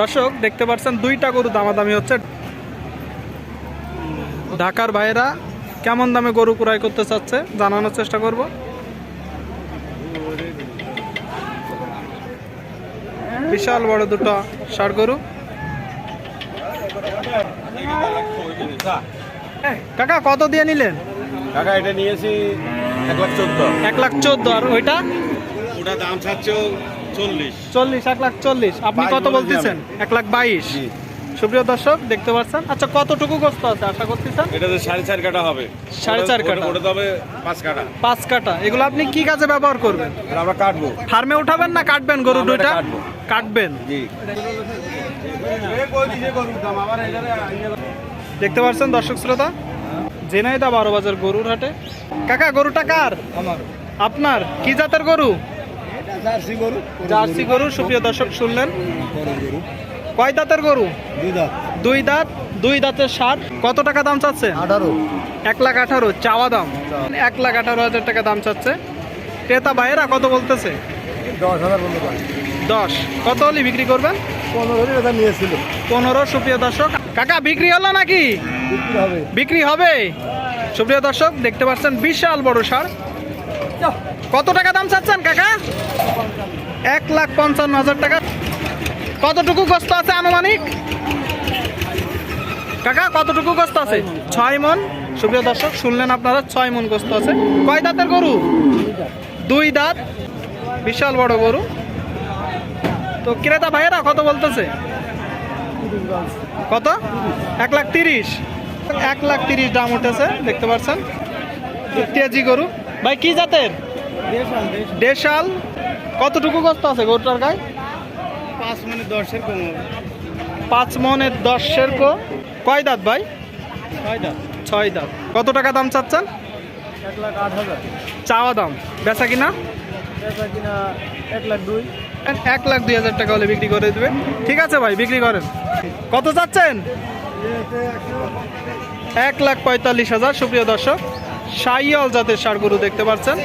দর্শক দেখতে পাচ্ছেন দুইটা গরু দামাদামি হচ্ছে। ঢাকার ভাইয়েরা কেমন দামে গরু ক্রয় করতে চাচ্ছে জানানোর চেষ্টা করব। বিশাল বড় দুটো ষাড় গরু। কাকা কত দিয়ে নিলেন? কাকা এটা নিয়েছি এক লাখ চোদ্দ। এক লাখ চোদ্দ আর ওইটা? ওটা দাম চাচ্ছে চল্লিশ। চল্লিশ এক লাখ চল্লিশ। আপনি কত বলতেছেন? এক লাখ বাইশ। সুপ্রিয় দর্শক দেখতে পাচ্ছেন? আচ্ছা কতটুকু গোস্ত আছে আশা করতেছেন? এটাতে সাড়ে চার কাটা হবে। সাড়ে চার কাটা। ওটা তবে পাঁচ কাটা পাঁচ কাটা এগুলো আপনি কি কাজে ব্যবহার করবেন? এটা আমরা কাটবো। ফার্মে উঠাবেন না কাটবেন গরু দুইটা? কাটবেন। জি। দেখতে পাচ্ছেন দর্শক শ্রোতা? জেনাইদা বারো বাজার গরুর হাটে। কাকা গরুটা কার? আমার। আপনার? কি জাতের গরু? জার্সি গরু জার্সি গরু সুপ্রিয় দর্শক শুনলেন। কয় দাঁতের গরু? দুই দাঁত। দুই দাঁত দুই দাঁতের ষাট কত টাকা দাম চাচ্ছে? আঠারো। এক লাখ আঠারো চাওয়া দাম। এক লাখ আঠারো হাজার টাকা দাম চাচ্ছে। ক্রেতা ভাইয়েরা কত বলতেছে? দশ হাজার দশ। কত হলে বিক্রি করবেন? পনেরো নিয়েছিল। পনেরো সুপ্রিয় দর্শক। কাকা বিক্রি হলো নাকি? বিক্রি হবে। বিক্রি হবে? সুপ্রিয় দর্শক দেখতে পাচ্ছেন বিশাল বড় সার কত টাকা দাম চাচ্ছেন কাকা? এক লাখ পঞ্চান্ন হাজার টাকা। কতটুকু গোস্ত আছে আনুমানিক? কাকা, কতটুকু গোস্ত আছে? ছয় মন। সুপ্রিয় দর্শক, শুনলেন আপনারা, ছয় মন গোস্ত আছে। কয় দাঁতের গরু? দুই দাঁত। বিশাল বড় গরু। তো ক্রেতা ভাইয়েরা, কত বলতেছে? কত? এক লাখ তিরিশ। এক লাখ তিরিশ দাম উঠেছে, দেখতে পাচ্ছেন। তেজি গরু। ভাই, কি জাতের? দেশাল। কতটুকু কষ্ট আছে গরুটার গায়ে? পাঁচ মিনিট দশের কম হবে। পাঁচ মনের দশের কো কয় দাঁত ভাই? ছয় দাঁত। ছয় দাঁত। কত টাকা দাম চাচ্ছেন? এক লাখ আট হাজার। চাওয়া দাম। বেচা কিনা? বেচা কিনা এক লাখ দুই। এক লাখ দুই হাজার টাকা হলে বিক্রি করে দেবে। ঠিক আছে ভাই বিক্রি করেন। কত চাচ্ছেন? এক লাখ পঁয়তাল্লিশ হাজার। সুপ্রিয় দর্শক সাইয়াল জাতের সার গরু দেখতে পাচ্ছেন।